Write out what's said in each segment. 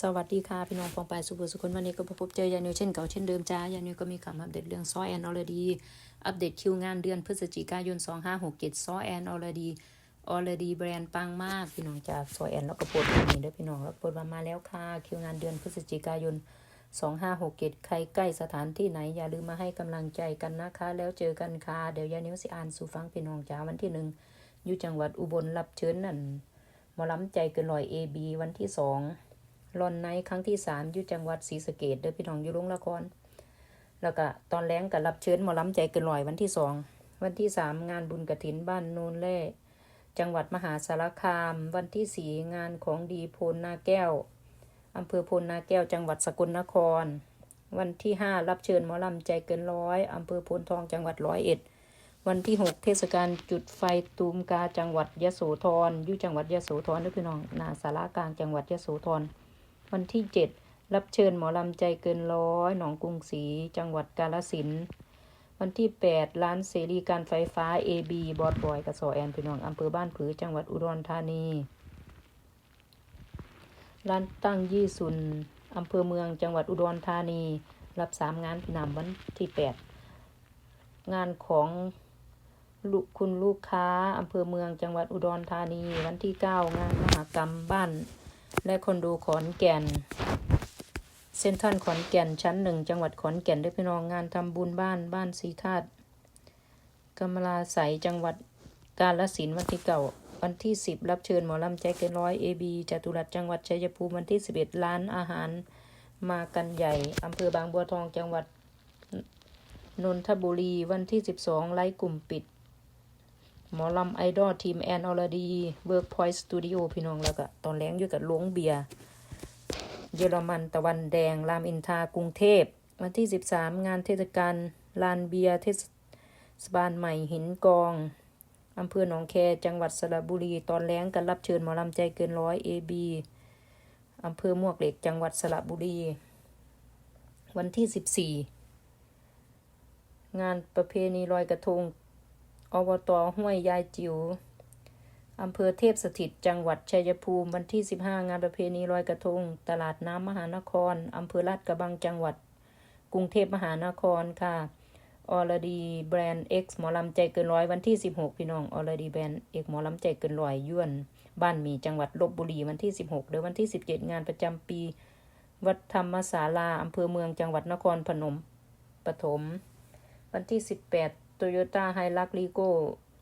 สวัสดีค่ะ พี่น้องปองปายสุภสุคนวันนี้ก็พบเจอยานิวเช่นเก่าเช่นเดิมจ้ายานิวก็มีคำอัปเดตเรื่องซอแอนออลดี อัปเดตคิวงานเดือนพฤศจิกายน 2567ซอแอนออลดีออลดีแบรนด์ปังมาก พี่น้องจ้าซอแอนแล้วก็ปรดมานี่ด้อพี่น้องแล้วปรดมามาแล้วค่ะ คิวงานเดือนพฤศจิกายน 2567ใครใกล้สถานที่ไหนอย่าลืมมาให้กำลังใจกันนะคะ แล้วเจอกันค่ะเดี๋ยวยานิวสิอ่านสู่ฟังพี่น้องจ้าวันที่หนึ่งอยู่จังหวัดอุบลรับเชิญนั่นมอล้ำใจเกินลอยเอบีวันที่สอง ลอนไนครั้งที่สามอยู่จังหวัดศรีสะเกดเด้อพี่น้องอยู่โรงละคร แล้วก็ตอนแรงก็รับเชิญหมอล้ำใจเกินลอยวันที่สองวันที่สามงานบุญกระถินบ้านโนนเล่จังหวัดมหาสารคาม วันที่สี่งานของดีโพลนาแก้วอำเภอโพลนาแก้วจังหวัดสกลนคร วันที่ห้ารับเชิญหมอลำใจเกินร้อยอำเภอโพนทองจังหวัดร้อยเอ็ดวันที่หกเทศกาลจุดไฟตูมกาจังหวัดยโสธรอยู่จังหวัดยโสธรเด้อพี่น้องนาสารากลางจังหวัดยโสธร วันที่เจ็ดรับเชิญหมอลำใจเกินร้อยหนองกรุงศรีจังหวัดกาลสินธุ์วันที่แปดร้านเสรีการไฟฟ้า AB บอดบอยกระสอแอนพี่น้องอำเภอบ้านผือจังหวัดอุดรธานี ร้านตั้งยี่สุนอำเภอเมืองจังหวัดอุดรธานี รับสามงานนำวันที่แปดงานของลูกคุณลูกค้าอำเภอเมืองจังหวัดอุดรธานี วันที่เก้างานมหากรรมบ้าน และคนโดขอนแก่น เซ็นทรัลขอนแก่นชั้นหนึ่งจังหวัดขอนแก่นได้พี่น้องงานทำบุญบ้านบ้านสีธาตุกำมลาใสยจังหวัดกาฬสินวันที่เก่าวันที่สิบรับเชิญหมอลำใจเกินร้อยเอบีจตุรัสจังหวัดชัยภูมิวันที่สิบเอ็ดร้านอาหารมากันใหญ่อำเภอบางบัวทองจังหวัดนนทบุรีวันที่สิบสองไลฟ์กลุ่มปิด หมอลำไอดอลทีมแอนออลดีเวิร์กพอยต์สตูดิโอพี่น้องแล้วก็ตอนแรงอยู่กับลวงเบียร์เยอรมันตะวันแดง รามอินทรากรุงเทพ วันที่ 13 งานเทศกาลลานเบียร์เทศบาลใหม่หินกองอำเภอหนองแคจังหวัดสระบุรี ตอนแรงกันรับเชิญหมอลำใจเกินร้อยเอบีอำเภอมวกเหล็กจังหวัดสระบุรี วันที่ 14 งานประเพณีลอยกระทง อบตห้วยยายจิว๋วอำเภอเทพสถิตจังหวัดชัยภูมิ วันที่ 15 งานประเพณีลอยกระทง ตลาดน้ำมหานครอำเภอลาดกระบังจังหวัด กรุงเทพมหานครค่ะออลดีแบรนด์ X หมอลำใจเกินร้อยวันที่ 16 พี่น้องออลดีแบรนด์ X หมอลำใจเกินร้อยยวน บ้านมีจังหวัดลบบุรีวันที่ 16เดือนวันที่ 17 งานประจำปี วัดธรรมศาลาอำเภอเมืองจังหวัดนครพนมปฐมวันที่ 18 Toyota Hilux Ligo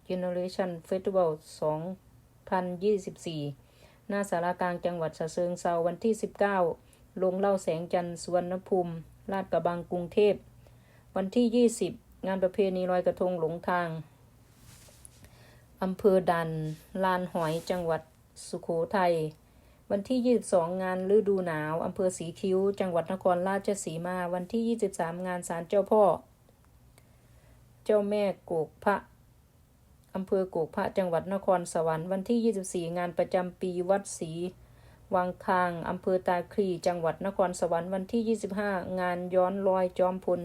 Generation Festival 2024 หน้าสารากลางจังหวัดฉะเชิงเซาวันที่ 19 ลงเล่าแสงจันทร์สวนภูมิ ลาดกระบังกรุงเทพ วันที่ 20 งานประเพณีลอยกระทงหลงทาง อำเภอดัน ลานหอยจังหวัดสุโขทัย วันที่ 22 งานฤดูหนาว อำเภอสีคิ้ว จังหวัดนครราชสีมา วันที่ 23 งานศาลเจ้าพ่อ เจ้าแม่โกกพระอำเภอโกกพระจังหวัดนครสวรรค์วันที่ 24 งานประจำปีวัดศรีวังคางอำเภอตาคลีจังหวัดนครสวรรค์วันที่ 25 งานย้อนลอยจอมพล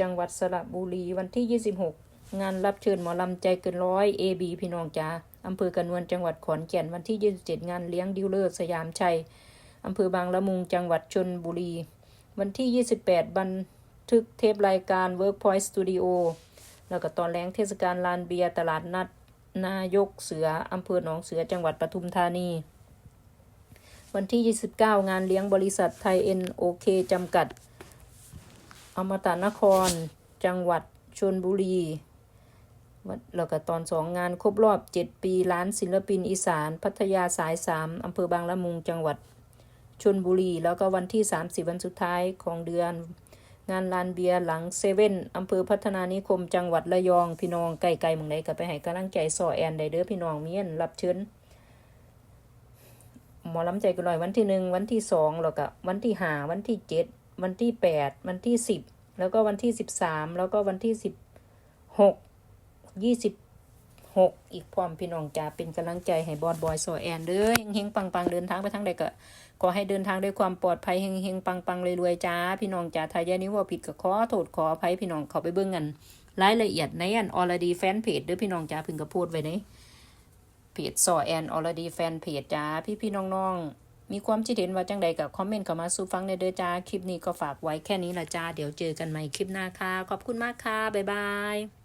จังหวัดสระบุรีวันที่ 26 งานรับเชิญหมอลำใจเกินร้อยเอบีพี่น้องจ้าอำเภอกระนวนจังหวัดขอนแก่นวันที่ 27 งานเลี้ยงดิวเลอร์สยามชัย อำเภอบางละมุงจังหวัดชนบุรี วันที่ 28 บันทึกเทปรายการ Workpoint Studio แล้วก็ตอนแรงเทศกาลลานเบียร์ตลาดนัดนายกเสืออำเภอหนองเสือจังหวัดปทุมธานี วันที่ 29 งานเลี้ยงบริษัทไทยเอ็นโอเคจำกัด อมตะนคร จังหวัดชนบุรีแล้วก็ตอนสองงานครบรอบ 7 ปีร้านศิลปินอีสาน พัทยาสาย 3อำเภอบางละมุงจังหวัด ชนบุรี แล้วก็วันที่ 30 วันสุดท้ายของเดือน งานลานเบียร์หลังเซเว่นอำเภอพัฒนานิคมจังหวัดระยอง พี่น้องไกลๆหมึงใดก็ไปให้กำลังใจสอแอนได้เด้อพี่น้องเมียนรับเชิญหมอลำใจกันหน่อยวันที่หนึ่งวันที่สองแล้วก็วันที่ห้าวันที่เจ็ดวันที่แปดวันที่สิบแล้วก็วันที่สิบสามแล้วก็วันที่สิบหกยี่สิบ หกอีกพร้อมพี่น้องจะเป็นกำลังใจให้บอดบอยสอแอนเด้อเฮงๆปังๆเดินทางไปทางใดก็ขอให้เดินทางด้วยความปลอดภัยเฮงๆปังๆรวยๆจ้าพี่น้องจ้าทายานิ้ว่าผิดก็ขอโทษขออภัยพี่น้องเขาไปเบิ่งกันรายละเอียดในอันออลดีแฟนเพจเด้อพี่น้องจ้าพิ่งก็โพสต์ไว้ในเพจซอแอนออลดีแฟนเพจจ้าพี่ๆน้องๆ มีความคิดเห็นว่าจังใดกับคอมเมนต์เข้ามาสู่ฟังในเด้อจ้าคลิปนี้ก็ฝากไว้แค่นี้ละจ้าเดี๋ยวเจอกันใหม่คลิปหน้าค่ะขอบคุณมากค่ะบ๊ายบาย